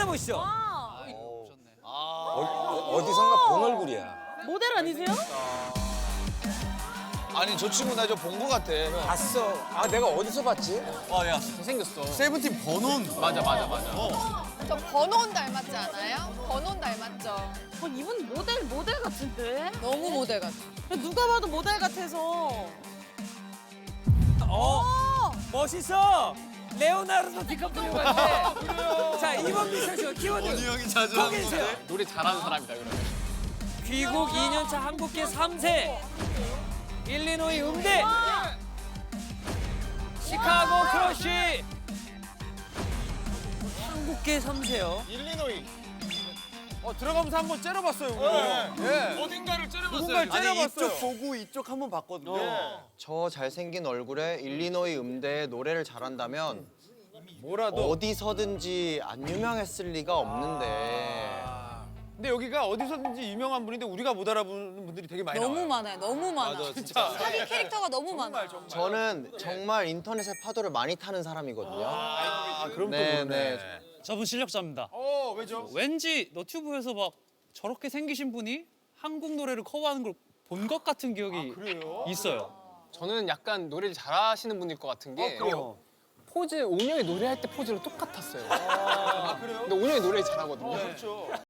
만나보시죠. 어, 어디선가 본 얼굴이야. 모델 아니세요? 아니 저 친구 나 저 본 거 같아. 봤어. 아 내가 어디서 봤지? 아야 잘생겼어. 세븐틴 번원. 맞아 맞아 맞아. 저 번호는 닮았지 않아요? 번호는 닮았죠. 어, 이분 모델 모델 같은데? 너무 모델 같아. 누가 봐도 모델 같아서. 어, 멋있어. 레오나르도 디카프리오 같아. 자, 이번 미션 쇼 키워드. 형이 자주 거기 계세요. 노래 잘하는 사람이다 그러면. 귀국 2년차 한국계 3세. 일리노이 음대. 시카고 크러쉬. 한국계 3세요. 일리노이. 어, 들어가면서 한 번 째려봤어요, 우리. 예. 어딘가를 째려봤어요. 누군가를 째려봤어요. 이쪽 보고 이쪽 한 번 봤거든요. 저 잘생긴 얼굴에 일리노이 음대에 노래를 잘한다면 뭐라도. 어디서든지 안 유명했을 리가 없는데 근데 여기가 어디서든지 유명한 분인데 우리가 못 알아보는 분들이 되게 많이 너무 나와요. 많아요. 너무 많아. 진짜. 자기 캐릭터가 너무 많아. 저는 정말 인터넷의 파도를 많이 타는 사람이거든요. 아, 그럼 네, 또 그러네. 네. 저분 실력자입니다. 어, 왜죠? 왠지 너튜브에서 막 저렇게 생기신 분이 한국 노래를 커버하는 걸 본 것 같은 기억이 그래요? 있어요. 저는 약간 노래를 잘하시는 분일 것 같은 게 그래요? 포즈 온영이 노래할 때 포즈랑 똑같았어요. 아, 그래요? 근데 온영이 노래 잘하거든요. 그렇죠.